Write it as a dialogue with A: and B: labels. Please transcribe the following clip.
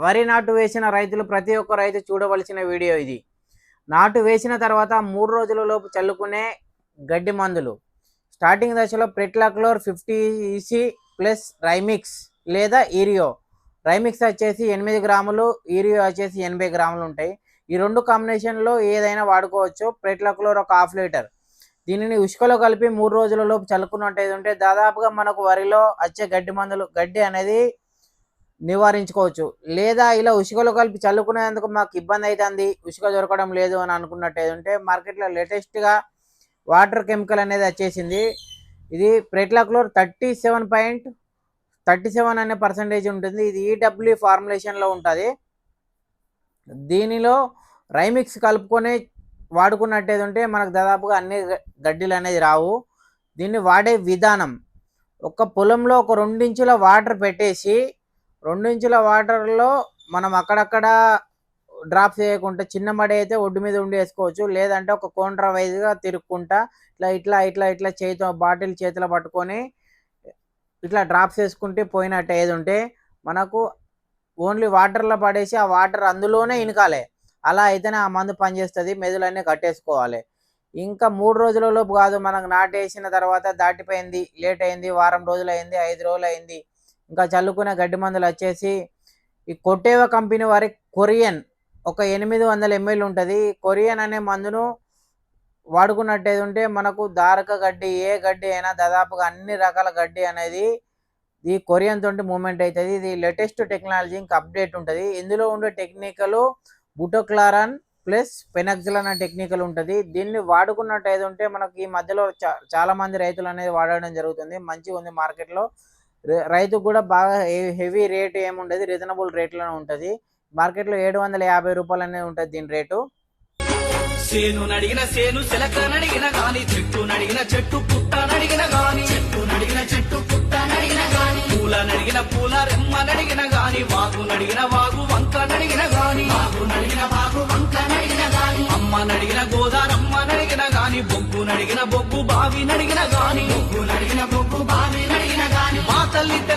A: వరి నాటు వేసిన రైతులు ప్రతి ఒక్క రైతు చూడవలసిన వీడియో ఇది. నాటు వేసిన తర్వాత మూడు రోజుల లోపు చల్లుకునే గడ్డి మందులు. స్టార్టింగ్ దశలో pretilachlor fifty E C plus Rimix లేదా ఈరియో. రైమిక్స్ వచ్చేసి ఎనిమిది గ్రాములు ఈరియో వచ్చేసి ఎనభై గ్రాములు ఉంటాయి. ఈ రెండు కాంబినేషన్లో ఏదైనా వాడుకోవచ్చు. ప్రెట్లాక్లోర్ ఒక హాఫ్ లీటర్. దీనిని ఉష్కలో కలిపి మూడు రోజులలోపు చల్లుకున్నట్టు చల్లుకున్నట్టయితే ఉంటే దాదాపుగా మనకు వరిలో వచ్చే గడ్డి మందులు గడ్డి అనేది నివారించుకోవచ్చు. లేదా ఇలా ఉసుకలు కలిపి చల్లుకునేందుకు మాకు ఇబ్బంది అవుతుంది ఉసుక దొరకడం లేదు అని అనుకున్నట్టు ఉంటే మార్కెట్లో లేటెస్ట్గా వాటర్ కెమికల్ అనేది వచ్చేసింది. ఇది pretilachlor thirty seven point thirty seven అనే పర్సంటేజ్ ఉంటుంది. ఇది ఈడబ్ల్యూ ఫార్ములేషన్లో ఉంటుంది. దీనిలో రైమిక్స్ కలుపుకొని వాడుకున్నట్టేది ఉంటే మనకు దాదాపుగా అన్ని గడ్డిలు అనేది రావు. దీన్ని వాడే విధానం ఒక పొలంలో ఒక రెండించుల వాటర్ పెట్టేసి రెండించుల వాటర్లో మనం అక్కడక్కడ డ్రాప్ చేయకుండా చిన్న మడి అయితే ఒడ్డు మీద ఉండి వేసుకోవచ్చు. లేదంటే ఒక కోండ్ర వైజ్గా తిరుక్కుంటా ఇట్లా ఇట్లా ఇట్లా ఇట్లా చేతితో బాటిల్ చేతిలో పట్టుకొని ఇట్లా డ్రాప్స్ వేసుకుంటే పోయినట్టు ఏది ఉంటే మనకు ఓన్లీ వాటర్లో పడేసి ఆ వాటర్ అందులోనే ఇనకాలే. అలా అయితేనే ఆ మందు పనిచేస్తుంది మెదులన్నీ కట్టేసుకోవాలి. ఇంకా మూడు రోజులలోపు కాదు మనకు నాటేసిన తర్వాత దాటిపోయింది లేట్ అయింది వారం రోజులు అయింది ఐదు రోజులు అయింది ఇంకా చల్లుకునే గడ్డి మందులు వచ్చేసి ఈ కొట్టేవ కంపెనీ వారి కొరియన్ ఒక ఎనిమిది వందల ఎంఎల్ ఉంటుంది. కొరియన్ అనే మందును వాడుకున్నట్టయితే ఉంటే మనకు దారక గడ్డి ఏ గడ్డి అయినా దాదాపుగా అన్ని రకాల గడ్డి అనేది ఈ కొరియన్ తోటి మూమెంట్ అవుతుంది ఇది లేటెస్ట్ టెక్నాలజీ ఇంకా అప్డేట్ ఉంటుంది. ఇందులో ఉండే టెక్నికల్ బుటోక్లారాన్ ప్లస్ పెనక్సిల్ అనే టెక్నికల్ ఉంటుంది. దీన్ని వాడుకున్నట్టయితే ఉంటే మనకి ఈ మధ్యలో చా- చాలా మంది రైతులు అనేది వాడడం జరుగుతుంది. మంచిగా ఉంది మార్కెట్లో. రైతుకు కూడా బాగా హెవీ రేట్ ఏముండదు రీజనబుల్ రేట్లోనే ఉంటుంది. మార్కెట్లో ఏడు వందల యాభై రూపాయలు అనేది ఉంటుంది దీని రేటు.
B: సేను నడిగిన సేను సెలక నడిగిన గాని చెట్టు నడిగిన చెట్టు పుట్ట నడిగిన గాని. చెట్టు నడిగిన చెట్టు పుట్ట నడిగిన గాని. పూల నడిగిన పూల రెమ్మ నడిగిన గాని. వాగు నడిగిన వాగు వంక నడిగిన గాని. వాగు నడిగిన వాగు వంక నడిగిన గాని. అమ్మ నడిగిన గోదారమ్మ నడిగిన గాని. బొగ్గు నడిగిన బొగ్గు బావి నడిగిన గాని. బొగ్గు నడిగిన బొగ్గు బావి